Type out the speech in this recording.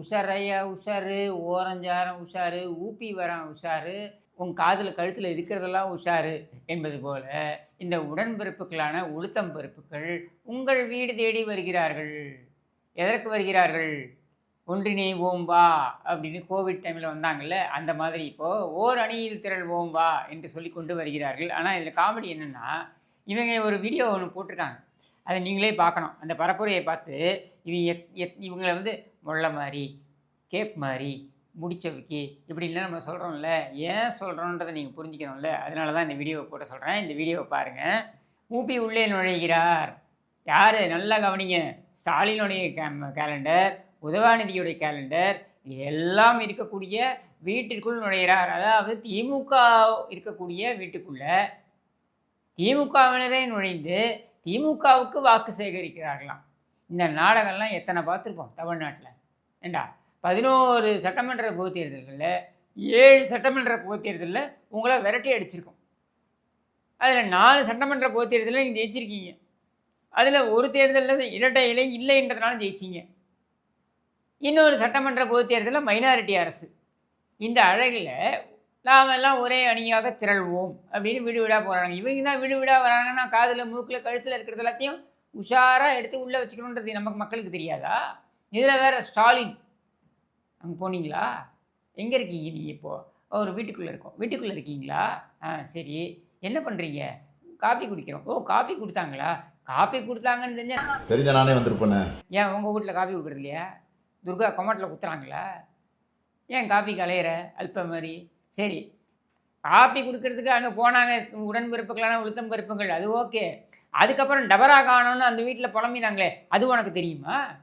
உஷாரையா உஷாரு ஓரஞ்சாரம் உஷாரு ஊப்பி வரம் உஷாரு உன் காதில் கழுத்தில் இருக்கிறதெல்லாம் உஷாரு என்பது போல இந்த உடன்பிறப்புகளான உளுத்தம் பருப்புகள் உங்கள் வீடு தேடி வருகிறார்கள். எதற்கு வருகிறார்கள்? ஒன்றினை ஓம்பா அப்படின்னு கோவிட் டைமில் வந்தாங்கல்ல அந்த மாதிரி இப்போது ஓர் அணியில் திரள் ஓம்பா என்று சொல்லி கொண்டு வருகிறார்கள். ஆனால் இதில் காமெடி என்னென்னா இவங்க ஒரு வீடியோ ஒன்று போட்டிருக்காங்க. அதை நீங்களே பார்க்கணும். அந்த பரப்புரையை பார்த்து இவங்க எத் எத் இவங்களை வந்து முள்ள மாதிரி கேப் மாதிரி முடிச்சவுக்கு. இப்படின்லாம் நம்ம சொல்கிறோம்ல ஏன் சொல்கிறோன்றதை நீங்கள் புரிஞ்சுக்கணும்ல. அதனால தான் இந்த வீடியோவை போட்டு சொல்கிறேன் இந்த வீடியோவை பாருங்கள் ஊபி உள்ளே நுழைகிறார். யார்? நல்லா கவனிங்க. ஸ்டாலினுடைய கேலண்டர் உதவாநிதியுடைய கேலண்டர் எல்லாம் இருக்கக்கூடிய வீட்டிற்குள் நுழைகிறார். அதாவது திமுக இருக்கக்கூடிய வீட்டுக்குள்ளே திமுகவினரே நுழைந்து திமுகவுக்கு வாக்கு சேகரிக்கிறார்களாம். இந்த நாடகம்லாம் எத்தனை பார்த்துருப்போம் தமிழ்நாட்டில். ஏண்டா? பதினோரு சட்டமன்ற பொது தேர்தல்களில் ஏழு சட்டமன்ற பொது தேர்தலில் உங்களை விரட்டி அடிச்சிருக்கோம். அதில் நாலு சட்டமன்ற பொது தேர்தலில் நீங்கள் ஜெயிச்சிருக்கீங்க. அதில் ஒரு தேர்தலில் இரட்டை இலை இல்லைன்றதுனால ஜெயிச்சிங்க. இன்னொரு சட்டமன்ற பொது தேர்தலில் மைனாரிட்டி அரசு. இந்த அழகில் நாம் எல்லாம் ஒரே அணியாக திரள்வோம் அப்படின்னு வீடு வீடாக போகிறாங்க இவங்க தான் வீடு வீடாக வராங்கன்னா காதில் மூக்கில் கழுத்தில் இருக்கிறது எல்லாத்தையும் உஷாராக எடுத்து உள்ளே வச்சுக்கணுன்றது நமக்கு மக்களுக்கு தெரியாதா? இதில் வேற ஸ்டாலின். அங்கே போனீங்களா? எங்கே இருக்கீங்க நீ இப்போது ஒரு வீட்டுக்குள்ளே இருக்கோம். வீட்டுக்குள்ளே இருக்கீங்களா? ஆ சரி. என்ன பண்ணுறீங்க காப்பி குடிக்கிறோம். ஓ காப்பி கொடுத்தாங்களா? காப்பி கொடுத்தாங்கன்னு தெரிஞ்சா தெரிஞ்ச நானே வந்திருப்பேனே. ஏன் உங்கள் வீட்டில் காப்பி கொடுக்குறது இல்லையா? துர்கா கொமாட்டில் குத்துறாங்களா? ஏன் காப்பி கலையிற அல்ப மாதிரி. சரி. காப்பி கொடுக்கறதுக்கு அங்கே போனாங்க. உடன்பிறப்புகளான உளுத்தம் பருப்புகள். அது ஓகே அதுக்கப்புறம் டபரா காணோன்னு அந்த வீட்டில் புலம்பினாங்களே அது உனக்கு தெரியுமா?